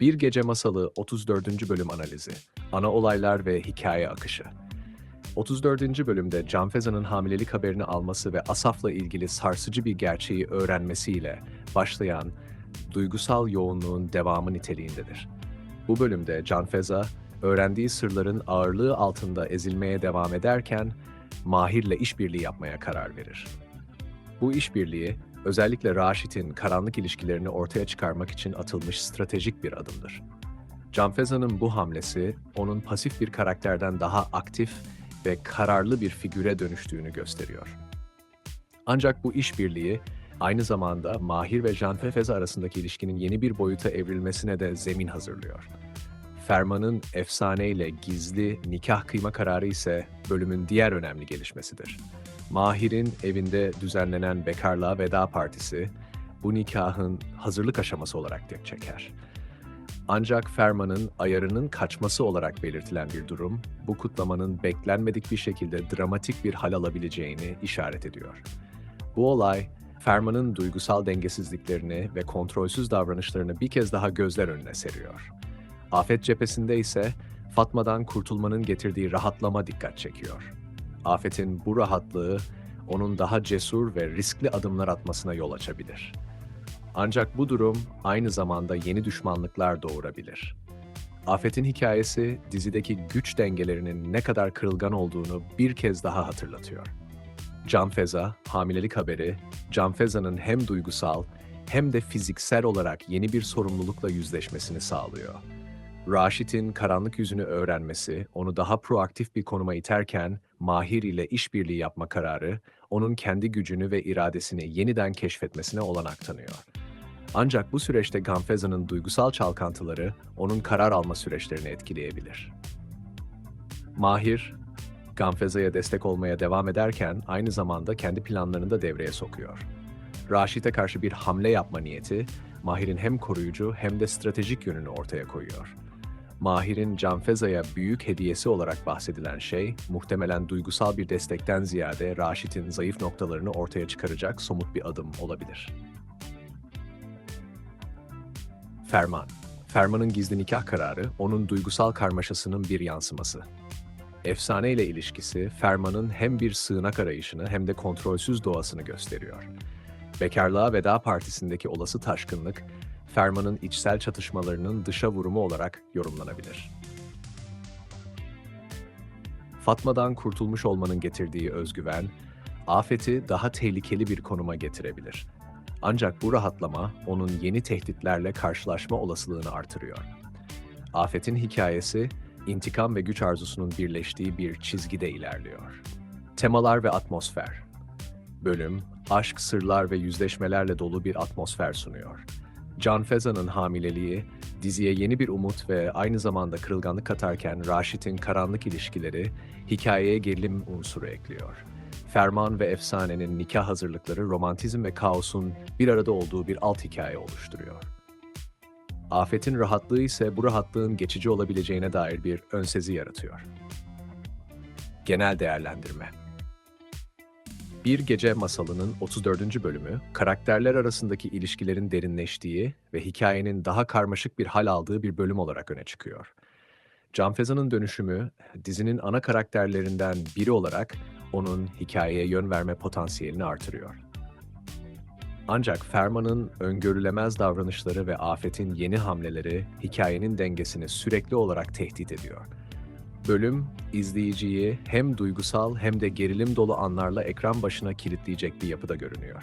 Bir Gece Masalı 34. bölüm analizi. Ana olaylar ve hikaye akışı. 34. bölümde Canfeza'nın hamilelik haberini alması ve Asaf'la ilgili sarsıcı bir gerçeği öğrenmesiyle başlayan duygusal yoğunluğun devamı niteliğindedir. Bu bölümde Canfeza, öğrendiği sırların ağırlığı altında ezilmeye devam ederken Mahir'le işbirliği yapmaya karar verir. Bu işbirliği özellikle Raşit'in karanlık ilişkilerini ortaya çıkarmak için atılmış stratejik bir adımdır. Canfeza'nın bu hamlesi onun pasif bir karakterden daha aktif ve kararlı bir figüre dönüştüğünü gösteriyor. Ancak bu işbirliği aynı zamanda Mahir ve Canfeza arasındaki ilişkinin yeni bir boyuta evrilmesine de zemin hazırlıyor. Ferman'ın efsaneyle gizli nikah kıyma kararı ise bölümün diğer önemli gelişmesidir. Mahir'in evinde düzenlenen bekarlığa veda partisi bu nikahın hazırlık aşaması olarak tek çeker. Ancak Ferman'ın ayarının kaçması olarak belirtilen bir durum, bu kutlamanın beklenmedik bir şekilde dramatik bir hal alabileceğini işaret ediyor. Bu olay, Ferman'ın duygusal dengesizliklerini ve kontrolsüz davranışlarını bir kez daha gözler önüne seriyor. Afet cephesinde ise Fatma'dan kurtulmanın getirdiği rahatlama dikkat çekiyor. Afet'in bu rahatlığı onun daha cesur ve riskli adımlar atmasına yol açabilir. Ancak bu durum aynı zamanda yeni düşmanlıklar doğurabilir. Afet'in hikayesi dizideki güç dengelerinin ne kadar kırılgan olduğunu bir kez daha hatırlatıyor. Canfeza, hamilelik haberi, Canfeza'nın hem duygusal hem de fiziksel olarak yeni bir sorumlulukla yüzleşmesini sağlıyor. Raşit'in karanlık yüzünü öğrenmesi onu daha proaktif bir konuma iterken Mahir ile işbirliği yapma kararı onun kendi gücünü ve iradesini yeniden keşfetmesine olanak tanıyor. Ancak bu süreçte Ganfeza'nın duygusal çalkantıları onun karar alma süreçlerini etkileyebilir. Mahir, Ganfeza'ya destek olmaya devam ederken aynı zamanda kendi planlarını da devreye sokuyor. Raşit'e karşı bir hamle yapma niyeti, Mahir'in hem koruyucu hem de stratejik yönünü ortaya koyuyor. Mahir'in Canfeza'ya büyük hediyesi olarak bahsedilen şey, muhtemelen duygusal bir destekten ziyade Raşit'in zayıf noktalarını ortaya çıkaracak somut bir adım olabilir. Ferman Ferman'ın gizli nikah kararı, onun duygusal karmaşasının bir yansıması. Efsane ile ilişkisi, Ferman'ın hem bir sığınak arayışını hem de kontrolsüz doğasını gösteriyor. Bekarlığa Veda Partisi'ndeki olası taşkınlık, Ferman'ın içsel çatışmalarının dışa vurumu olarak yorumlanabilir. Fatma'dan kurtulmuş olmanın getirdiği özgüven, afeti daha tehlikeli bir konuma getirebilir. Ancak bu rahatlama onun yeni tehditlerle karşılaşma olasılığını artırıyor. Afet'in hikayesi, intikam ve güç arzusunun birleştiği bir çizgide ilerliyor. Temalar ve atmosfer Bölüm, aşk, sırlar ve yüzleşmelerle dolu bir atmosfer sunuyor. Can Feza'nın hamileliği, diziye yeni bir umut ve aynı zamanda kırılganlık katarken Raşit'in karanlık ilişkileri, hikayeye gerilim unsuru ekliyor. Ferman ve Efsane'nin nikah hazırlıkları romantizm ve kaosun bir arada olduğu bir alt hikaye oluşturuyor. Afet'in rahatlığı ise bu rahatlığın geçici olabileceğine dair bir önsezi yaratıyor. Genel değerlendirme bir Gece Masalı'nın 34. bölümü, karakterler arasındaki ilişkilerin derinleştiği ve hikayenin daha karmaşık bir hal aldığı bir bölüm olarak öne çıkıyor. Canfeza'nın dönüşümü, dizinin ana karakterlerinden biri olarak onun hikayeye yön verme potansiyelini artırıyor. Ancak Ferman'ın öngörülemez davranışları ve Afet'in yeni hamleleri hikayenin dengesini sürekli olarak tehdit ediyor. Bölüm, izleyiciyi hem duygusal hem de gerilim dolu anlarla ekran başına kilitleyecek bir yapıda görünüyor.